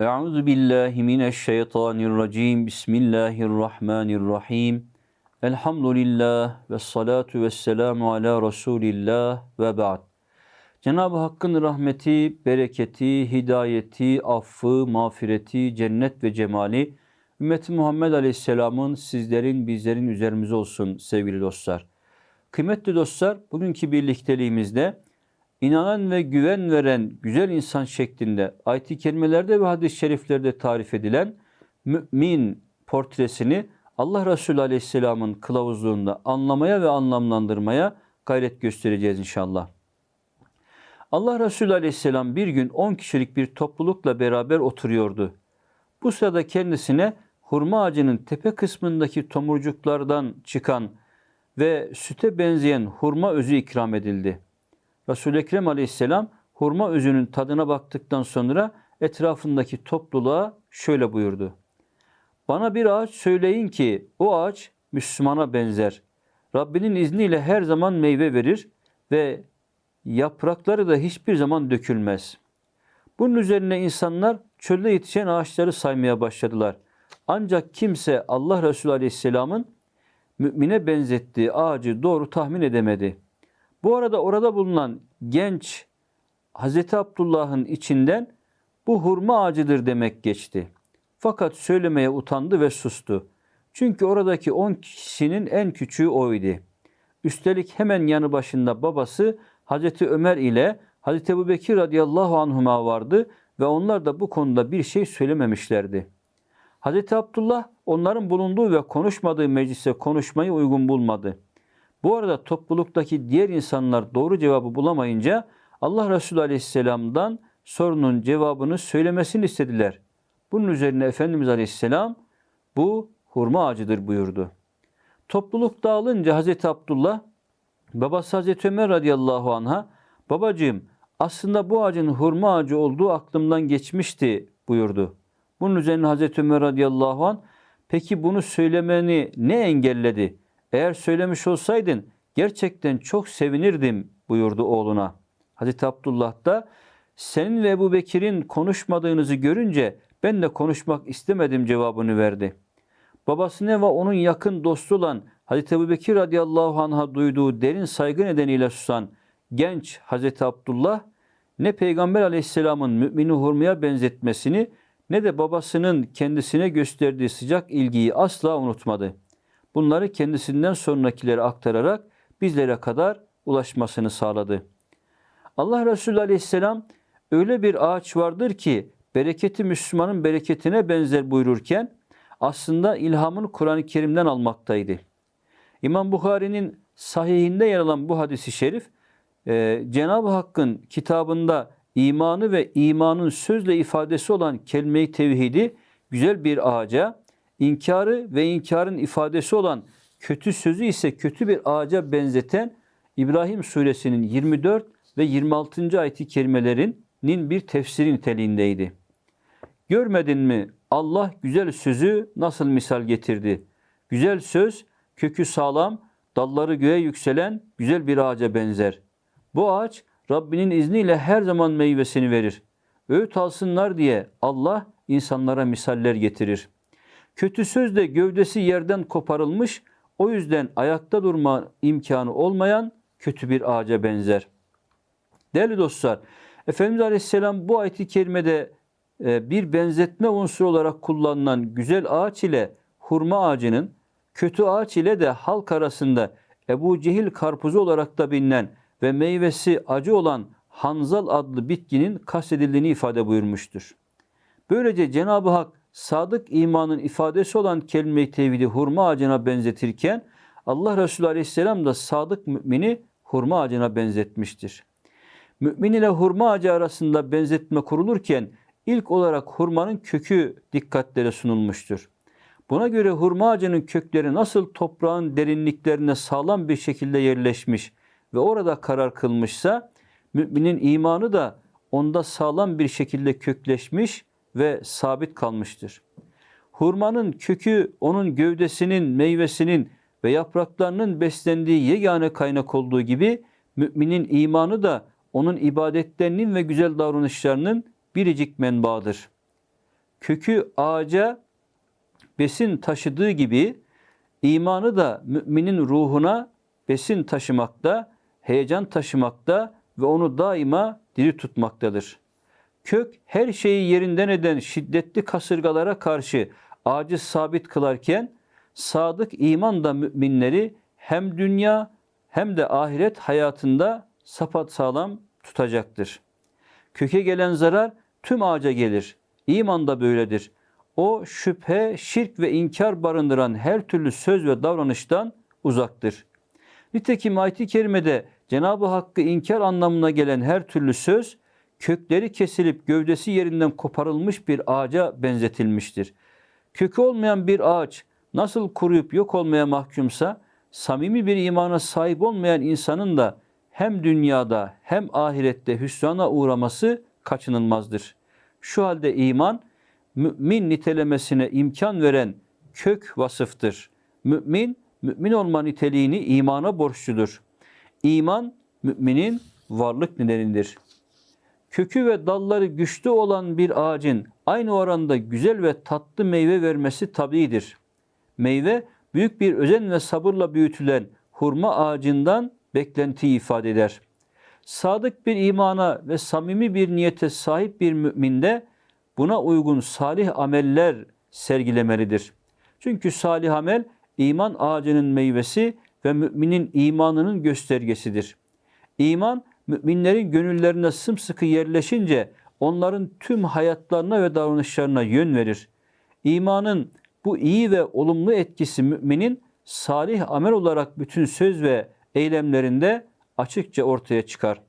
Euzu billahi mineşşeytanirracim. Bismillahirrahmanirrahim. Elhamdülillah ve salatu ve selamu ala Resulillah ve ba'd. Cenab-ı Hakk'ın rahmeti, bereketi, hidayeti, affı, mağfireti, cennet ve cemali ümmeti Muhammed Aleyhisselam'ın sizlerin, bizlerin üzerimize olsun sevgili dostlar. Kıymetli dostlar, bugünkü birlikteliğimizde inanan ve güven veren güzel insan şeklinde ayet-i kerimelerde ve hadis-i şeriflerde tarif edilen mümin portresini Allah Resulü Aleyhisselam'ın kılavuzluğunda anlamaya ve anlamlandırmaya gayret göstereceğiz inşallah. Allah Resulü Aleyhisselam bir gün 10 kişilik bir toplulukla beraber oturuyordu. Bu sırada kendisine hurma ağacının tepe kısmındaki tomurcuklardan çıkan ve süte benzeyen hurma özü ikram edildi. Resul-i Ekrem Aleyhisselam hurma özünün tadına baktıktan sonra etrafındaki topluluğa şöyle buyurdu. Bana bir ağaç söyleyin ki o ağaç Müslümana benzer. Rabbinin izniyle her zaman meyve verir ve yaprakları da hiçbir zaman dökülmez. Bunun üzerine insanlar çölde yetişen ağaçları saymaya başladılar. Ancak kimse Allah Resulü Aleyhisselam'ın mümine benzettiği ağacı doğru tahmin edemedi. Bu arada orada bulunan genç Hazreti Abdullah'ın içinden bu hurma ağacıdır demek geçti. Fakat söylemeye utandı ve sustu. Çünkü oradaki on kişinin en küçüğü oydu. Üstelik hemen yanı başında babası Hazreti Ömer ile Hazreti Ebu Bekir radıyallahu anhuma vardı ve onlar da bu konuda bir şey söylememişlerdi. Hazreti Abdullah onların bulunduğu ve konuşmadığı meclise konuşmayı uygun bulmadı. Bu arada topluluktaki diğer insanlar doğru cevabı bulamayınca Allah Resulü Aleyhisselam'dan sorunun cevabını söylemesini istediler. Bunun üzerine Efendimiz Aleyhisselam bu hurma ağacıdır buyurdu. Topluluk dağılınca Hazreti Abdullah babası Hazreti Ömer radıyallahu anha babacığım aslında bu ağacın hurma ağacı olduğu aklımdan geçmişti buyurdu. Bunun üzerine Hazreti Ömer radıyallahu an peki bunu söylemeni ne engelledi? Eğer söylemiş olsaydın gerçekten çok sevinirdim buyurdu oğluna. Hazreti Abdullah da senin ve Ebu Bekir'in konuşmadığınızı görünce ben de konuşmak istemedim cevabını verdi. Babasına ve onun yakın dostu olan Hazreti Ebu Bekir radıyallahu anh'a duyduğu derin saygı nedeniyle susan genç Hazreti Abdullah ne Peygamber aleyhisselamın mümini hurmaya benzetmesini ne de babasının kendisine gösterdiği sıcak ilgiyi asla unutmadı. Bunları kendisinden sonrakilere aktararak bizlere kadar ulaşmasını sağladı. Allah Resulü Aleyhisselam öyle bir ağaç vardır ki bereketi Müslümanın bereketine benzer buyururken aslında ilhamını Kur'an-ı Kerim'den almaktaydı. İmam Bukhari'nin sahihinde yer alan bu hadisi şerif e, Cenab-ı Hakk'ın kitabında imanı ve imanın sözle ifadesi olan kelime-i tevhidi güzel bir ağaca, inkarı ve inkarın ifadesi olan kötü sözü ise kötü bir ağaca benzeten İbrahim suresinin 24 ve 26. ayeti kerimelerinin bir tefsiri niteliğindeydi. Görmedin mi Allah güzel sözü nasıl misal getirdi? Güzel söz kökü sağlam, dalları göğe yükselen güzel bir ağaca benzer. Bu ağaç Rabbinin izniyle her zaman meyvesini verir. Öğüt alsınlar diye Allah insanlara misaller getirir. Kötü söz de gövdesi yerden koparılmış, o yüzden ayakta durma imkanı olmayan kötü bir ağaca benzer. Değerli dostlar, Efendimiz Aleyhisselam bu ayet-i kerimede e, bir benzetme unsuru olarak kullanılan güzel ağaç ile hurma ağacının, kötü ağaç ile de halk arasında Ebu Cehil karpuzu olarak da bilinen ve meyvesi acı olan hanzal adlı bitkinin kastedildiğini ifade buyurmuştur. Böylece Cenab-ı Hak sadık imanın ifadesi olan kelime-i tevhidi hurma ağacına benzetirken Allah Resulü Aleyhisselam da sadık mümini hurma ağacına benzetmiştir. Mümin ile hurma ağacı arasında benzetme kurulurken ilk olarak hurmanın kökü dikkatlere sunulmuştur. Buna göre hurma ağacının kökleri nasıl toprağın derinliklerine sağlam bir şekilde yerleşmiş ve orada karar kılmışsa müminin imanı da onda sağlam bir şekilde kökleşmiş ve sabit kalmıştır. Hurmanın kökü onun gövdesinin, meyvesinin ve yapraklarının beslendiği yegane kaynak olduğu gibi müminin imanı da onun ibadetlerinin ve güzel davranışlarının biricik menbaıdır. kökü ağaca besin taşıdığı gibi imanı da müminin ruhuna besin taşımakta, heyecan taşımakta ve onu daima diri tutmaktadır. Kök her şeyi yerinden eden şiddetli kasırgalara karşı ağacı sabit kılarken sadık iman da müminleri hem dünya hem de ahiret hayatında sapat sağlam tutacaktır. Köke gelen zarar tüm ağaca gelir. İman da böyledir. O şüphe, şirk ve inkar barındıran her türlü söz ve davranıştan uzaktır. Nitekim ayet-i kerimede Cenab-ı Hakk'ı inkar anlamına gelen her türlü söz, kökleri kesilip gövdesi yerinden koparılmış bir ağaca benzetilmiştir. Kökü olmayan bir ağaç nasıl kuruyup yok olmaya mahkumsa, samimi bir imana sahip olmayan insanın da hem dünyada hem ahirette hüsrana uğraması kaçınılmazdır. Şu halde iman, mümin nitelemesine imkan veren kök vasıftır. Mümin, mümin olma niteliğini imana borçludur. İman, müminin varlık nedenidir. Kökü ve dalları güçlü olan bir ağacın aynı oranda güzel ve tatlı meyve vermesi tabidir. Meyve, büyük bir özen ve sabırla büyütülen hurma ağacından beklentiyi ifade eder. Sadık bir imana ve samimi bir niyete sahip bir müminde buna uygun salih ameller sergilemelidir. Çünkü salih amel iman ağacının meyvesi ve müminin imanının göstergesidir. İman müminlerin gönüllerine sımsıkı yerleşince onların tüm hayatlarına ve davranışlarına yön verir. İmanın bu iyi ve olumlu etkisi müminin salih amel olarak bütün söz ve eylemlerinde açıkça ortaya çıkar.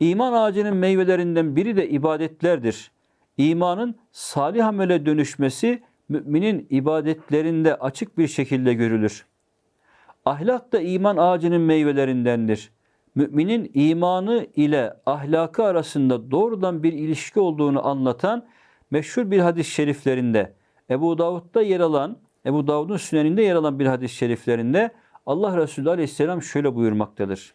İman ağacının meyvelerinden biri de ibadetlerdir. İmanın salih amele dönüşmesi müminin ibadetlerinde açık bir şekilde görülür. Ahlak da iman ağacının meyvelerindendir. Müminin imanı ile ahlakı arasında doğrudan bir ilişki olduğunu anlatan meşhur bir hadis-i şeriflerinde Ebu Davud'da yer alan, Ebu Davud'un süneninde yer alan bir hadis-i şeriflerinde Allah Resulü Aleyhisselam şöyle buyurmaktadır.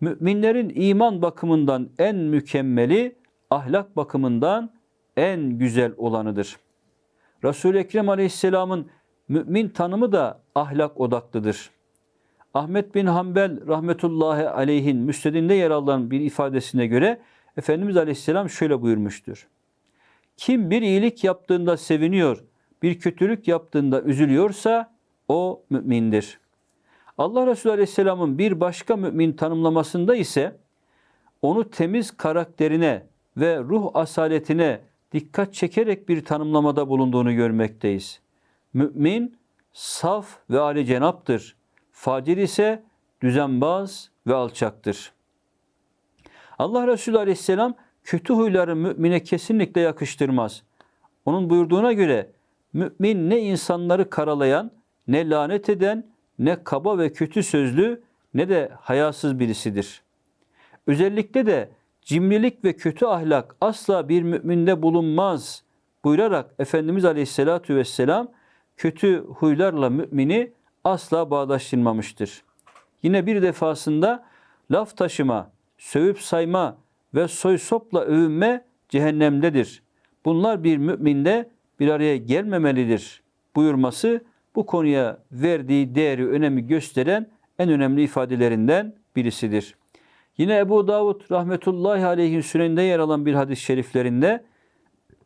Müminlerin iman bakımından en mükemmeli, ahlak bakımından en güzel olanıdır. Resul-i Ekrem Aleyhisselam'ın mümin tanımı da ahlak odaklıdır. Ahmet bin Hanbel rahmetullahi aleyhin müstedinde yer alan bir ifadesine göre Efendimiz Aleyhisselam şöyle buyurmuştur. Kim bir iyilik yaptığında seviniyor, bir kötülük yaptığında üzülüyorsa o mümindir. Allah Resulü Aleyhisselam'ın bir başka mümin tanımlamasında ise onu temiz karakterine ve ruh asaletine dikkat çekerek bir tanımlamada bulunduğunu görmekteyiz. Mümin saf ve âli cenaptır. Facir ise düzenbaz ve alçaktır. Allah Resulü Aleyhisselam kötü huyları mümine kesinlikle yakıştırmaz. Onun buyurduğuna göre mümin ne insanları karalayan, ne lanet eden, ne kaba ve kötü sözlü, ne de hayasız birisidir. Özellikle de cimrilik ve kötü ahlak asla bir müminde bulunmaz buyurarak Efendimiz Aleyhisselatü Vesselam kötü huylarla mümini asla bağdaştırmamıştır. Yine bir defasında laf taşıma, sövüp sayma ve soy sopla övünme cehennemdedir. Bunlar bir müminde bir araya gelmemelidir buyurması bu konuya verdiği değeri, önemi gösteren en önemli ifadelerinden birisidir. Yine Ebu Davud rahmetullahi aleyhin süneninde yer alan bir hadis-i şeriflerinde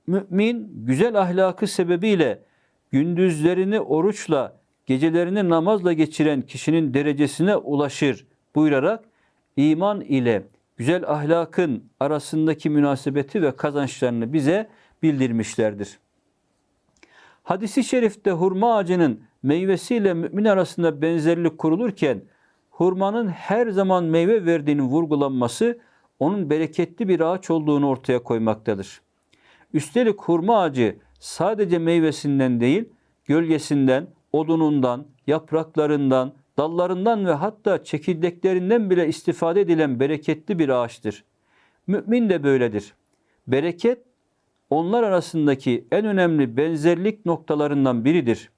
mümin güzel ahlakı sebebiyle gündüzlerini oruçla, gecelerini namazla geçiren kişinin derecesine ulaşır buyurarak iman ile güzel ahlakın arasındaki münasebeti ve kazançlarını bize bildirmişlerdir. Hadisi şerifte hurma ağacının meyvesiyle mümin arasında benzerlik kurulurken hurmanın her zaman meyve verdiğinin vurgulanması onun bereketli bir ağaç olduğunu ortaya koymaktadır. Üstelik hurma ağacı sadece meyvesinden değil, gölgesinden, odunundan, yapraklarından, dallarından ve hatta çekirdeklerinden bile istifade edilen bereketli bir ağaçtır. Mümin de böyledir. Bereket onlar arasındaki en önemli benzerlik noktalarından biridir.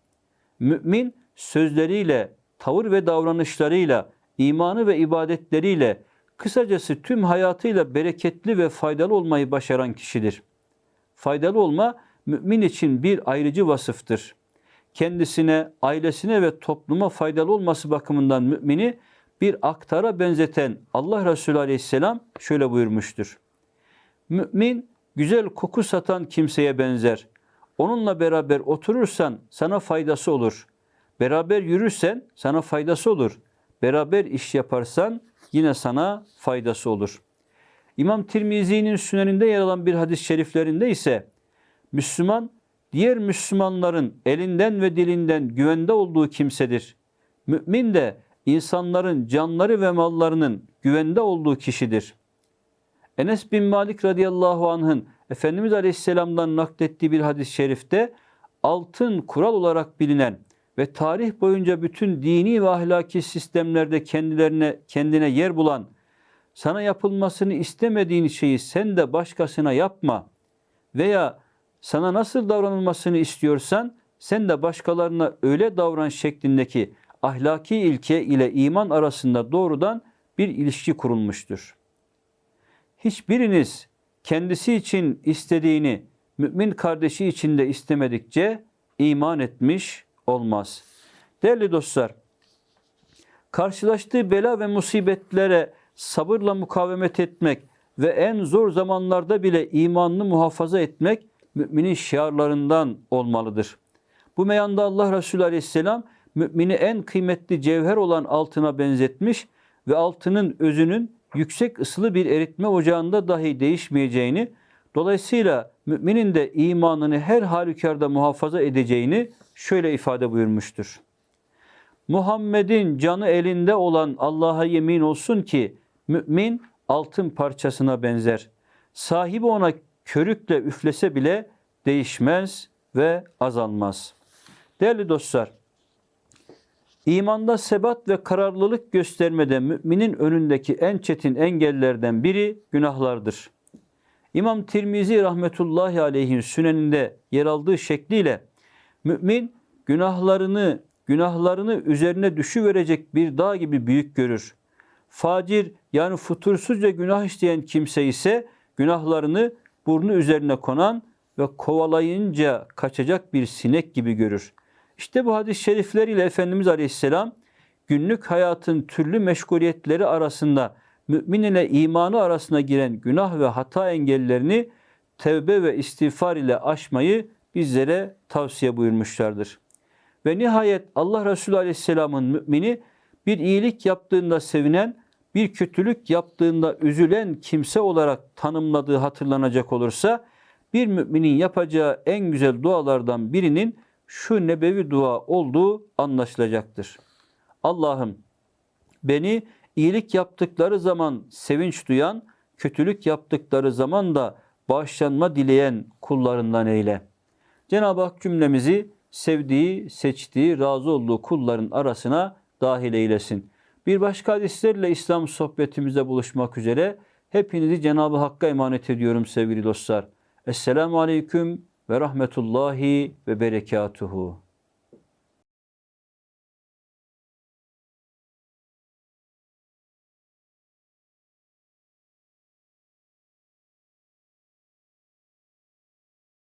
Mümin sözleriyle, tavır ve davranışlarıyla, imanı ve ibadetleriyle, kısacası tüm hayatıyla bereketli ve faydalı olmayı başaran kişidir. faydalı olma mümin için bir ayrıcı vasıftır. Kendisine, ailesine ve topluma faydalı olması bakımından mümini bir aktara benzeten Allah Resulü Aleyhisselam şöyle buyurmuştur. Mümin güzel koku satan kimseye benzer. Onunla beraber oturursan sana faydası olur. Beraber yürürsen sana faydası olur. Beraber iş yaparsan yine sana faydası olur. İmam Tirmizi'nin süneninde yer alan bir hadis-i şeriflerinde ise Müslüman diğer Müslümanların elinden ve dilinden güvende olduğu kimsedir. Mümin de insanların canları ve mallarının güvende olduğu kişidir. Enes bin Malik radıyallahu anh'ın Efendimiz Aleyhisselam'dan naklettiği bir hadis-i şerifte altın kural olarak bilinen ve tarih boyunca bütün dini ve ahlaki sistemlerde kendilerine kendine yer bulan sana yapılmasını istemediğin şeyi sen de başkasına yapma veya sana nasıl davranılmasını istiyorsan sen de başkalarına öyle davran şeklindeki ahlaki ilke ile iman arasında doğrudan bir ilişki kurulmuştur. Hiçbiriniz kendisi için istediğini mümin kardeşi için de istemedikçe iman etmiş olmaz. Değerli dostlar, karşılaştığı bela ve musibetlere sabırla mukavemet etmek ve en zor zamanlarda bile imanını muhafaza etmek müminin şiarlarından olmalıdır. Bu meyanda Allah Resulü Aleyhisselam mümini en kıymetli cevher olan altına benzetmiş ve altının özünün yüksek ısılı bir eritme ocağında dahi değişmeyeceğini, dolayısıyla müminin de imanını her halükarda muhafaza edeceğini şöyle ifade buyurmuştur. Muhammed'in canı elinde olan Allah'a yemin olsun ki mümin altın parçasına benzer. Sahibi ona körükle üflese bile değişmez ve azalmaz. Değerli dostlar, İmanda sebat ve kararlılık göstermede müminin önündeki en çetin engellerden biri günahlardır. İmam Tirmizi rahmetullahi aleyhin süneninde yer aldığı şekliyle mümin günahlarını günahlarını üzerine düşüverecek bir dağ gibi büyük görür. Facir yani futursuzca günah işleyen kimse ise günahlarını burnu üzerine konan ve kovalayınca kaçacak bir sinek gibi görür. İşte bu hadis-i şerifleriyle Efendimiz Aleyhisselam günlük hayatın türlü meşguliyetleri arasında mümin ile imanı arasına giren günah ve hata engellerini tevbe ve istiğfar ile aşmayı bizlere tavsiye buyurmuşlardır. Ve nihayet Allah Resulü Aleyhisselam'ın mümini bir iyilik yaptığında sevinen, bir kötülük yaptığında üzülen kimse olarak tanımladığı hatırlanacak olursa bir müminin yapacağı en güzel dualardan birinin şu nebevi dua olduğu anlaşılacaktır. Allah'ım beni iyilik yaptıkları zaman sevinç duyan, kötülük yaptıkları zaman da bağışlanma dileyen kullarından eyle. Cenab-ı Hak cümlemizi sevdiği, seçtiği, razı olduğu kulların arasına dahil eylesin. Bir başka hadislerle İslam sohbetimizde buluşmak üzere hepinizi Cenab-ı Hakk'a emanet ediyorum sevgili dostlar. Esselamu Aleyküm ve rahmetullahi ve berekatuhu.